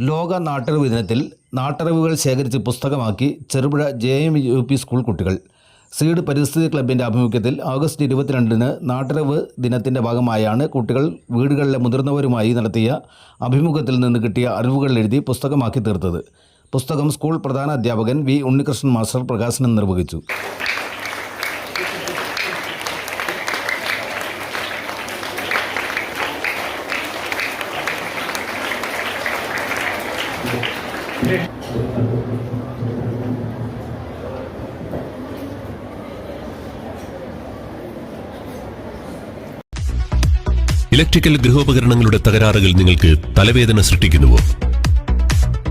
ലോക നാട്ടറിവ് ദിനത്തിൽ നാട്ടറിവുകൾ ശേഖരിച്ച് പുസ്തകമാക്കി Cherupuzha J M U P school കുട്ടികൾ. സീഡ് പരിസ്ഥിതി ക്ലബിന്റെ ആഭിമുഖ്യത്തിൽ ആഗസ്റ്റ് ഇരുപത്തിരണ്ടിന് നാട്ടറിവ് ദിനത്തിന്റെ ഭാഗമായാണ് കുട്ടികൾ വീടുകളിലെ മുതിർന്നവരുമായി നടത്തിയ അഭിമുഖത്തിൽ നിന്ന് കിട്ടിയ അറിവുകൾ എഴുതി പുസ്തകമാക്കി തീർത്തത്. പുസ്തകം സ്കൂൾ പ്രധാന അധ്യാപകൻ വി ഉണ്ണികൃഷ്ണൻ മാസ്റ്റർ പ്രകാശനം നിർവഹിച്ചു. ഇലക്ട്രിക്കൽ ഗൃഹോപകരണങ്ങളുടെ തകരാറുകൾ നിങ്ങൾക്ക് തലവേദന സൃഷ്ടിക്കുന്നുവോ?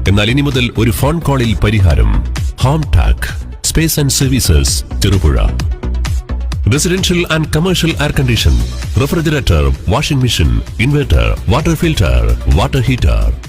എന്നാൽ ഇനി മുതൽ ഒരു ഫോൺ കോളിൽ പരിഹാരം home tech space and services Cherupuzha. Residential and commercial air condition refrigerator washing machine inverter water filter water heater.